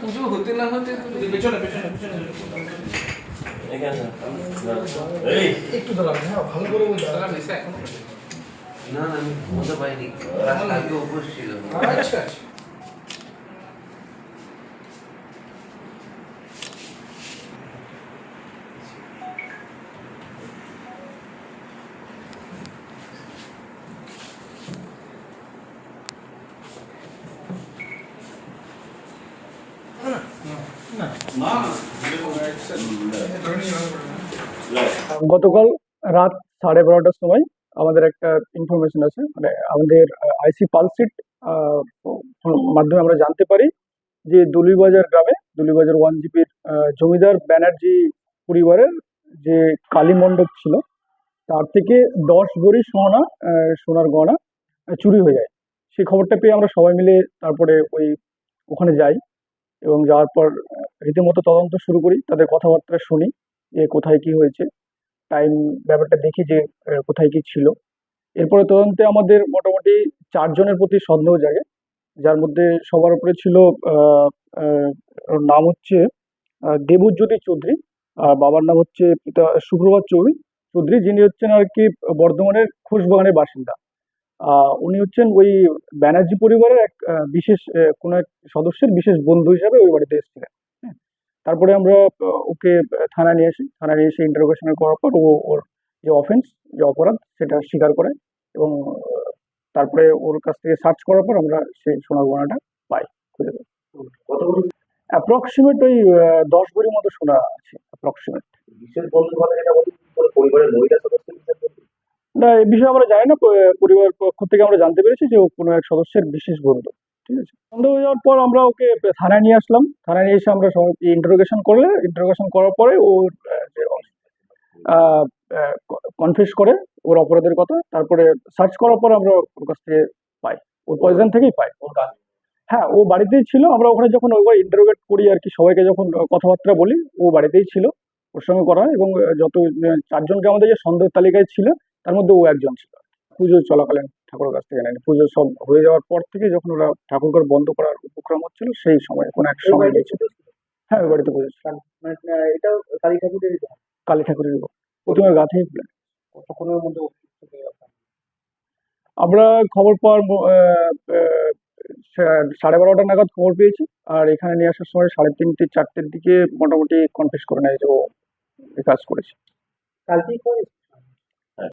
পুজো হতে না হতে পেছনে পেছনে পেছনে একটু দাঁড়াবেন হ্যাঁ ভালো করে বলতে শালা এখন না না আমি বুঝতে পারিনি আচ্ছা আচ্ছা। গতকাল রাত সাড়ে বারোটার সময় আমাদের একটা ইনফরমেশন আছে মানে আমাদের আইসি পালসিট মাধ্যমে আমরা জানতে পারি যে দলিবাজার গ্রামে, দলিবাজার ওয়ান জিপির জমিদার ব্যানার্জি পরিবারের যে কালী মণ্ডপ ছিল, তার থেকে দশ ভরি সোনা সোনার গয়না চুরি হয়ে যায়। সেই খবরটা পেয়ে আমরা সবাই মিলে তারপরে ওই ওখানে যাই। এবং যাওয়ার পর রীতিমতো তদন্ত শুরু করি, তাদের কথাবার্তা শুনি, যে কোথায় কি হয়েছে টাইম ব্যাপারটা দেখি যে কোথায় কি ছিল। এরপরে তদন্তে আমাদের মোটামুটি চারজনের প্রতি সন্দেহ জাগে, যার মধ্যে সবার উপরে ছিল নাম হচ্ছে দেবজ্যোতি চৌধুরী, আর বাবার নাম হচ্ছে পিতা শুক্রবার চৌধুরী। চৌধুরী যিনি হচ্ছেন আর কি বর্ধমানের খুশবাগানের বাসিন্দা। উনি হচ্ছেন ওই ব্যানার্জি পরিবারের এক বিশেষ কোনো এক সদস্যের বিশেষ বন্ধু হিসাবে ওই বাড়িতে এসেছিলেন হ্যাঁ। তারপরে আমরা ওকে থানায় নিয়ে আসি। থানায় নিয়ে এসে ইন্টারোগেশন করার পর ও ওর যে অফেন্স যে অপরাধ সেটা স্বীকার করে এবং তারপরে ওর কাছ থেকে সার্চ করার পর আমরা সেই সোনার গয়নাটা পাই খুঁজে পাই। অ্যাপ্রক্সিমেট ওই দশ ভরির মতো সোনা আছে অ্যাপ্রক্সিমেট বিশেষ বন্ধু পরিবারের মহিলা না এই বিষয়ে আমরা জানি না পরিবার পক্ষ থেকে আমরা জানতে পেরেছি যে ও কোনো এক সদস্যের বিশেষ বন্ধু ঠিক আছে? সন্দেহ হয়ে যাওয়ার পর আমরা ওকে থানায় নিয়ে আসলাম। থানায় নিয়ে এসে আমরা ইন্টারোগেশন করলে ইন্টারোগেশন করার পরে ও কনফেস করে ওর অপরাধের কথা তারপরে সার্চ করার পর আমরা ওর কাছ থেকে পাই। ওর পয়জন থেকেই পাই। ওর হ্যাঁ ও বাড়িতেই ছিল। আমরা ওখানে যখন ওইবার ইন্টারোগেট করি আর কি সবাইকে যখন কথাবার্তা বলি ও বাড়িতেই ছিল। ওর সঙ্গে করা এবং যত চারজনকে আমাদের যে সন্দেহ তালিকায় ছিল তার মধ্যে ও একজন ছিল। পুজো চলাকালীন ঠাকুরের কাছ থেকে নেয়নি। পুজো সব হয়ে যাওয়ার পর থেকে যখন ওরা ঠাকুরঘর বন্ধ করার উপক্রম হচ্ছিল সেই সময় কোনো এক সময় গেছিল। হ্যাঁ ওই বাড়িতে পুজো ছিল। মানে এটাও কালী ঠাকুরের কালী ঠাকুরের প্রতিমার গা থেকে খুলে কতক্ষণের মধ্যে আমরা খবর পাওয়ার সাড়ে বারোটা নাগাদ খবর পেয়েছি। আর এখানে নিয়ে আসার সময় সাড়ে তিনটে চারটের দিকে মোটামুটি কনফিউজ করে নেয় যে ও কাজ করেছে। কালকেই করেছে?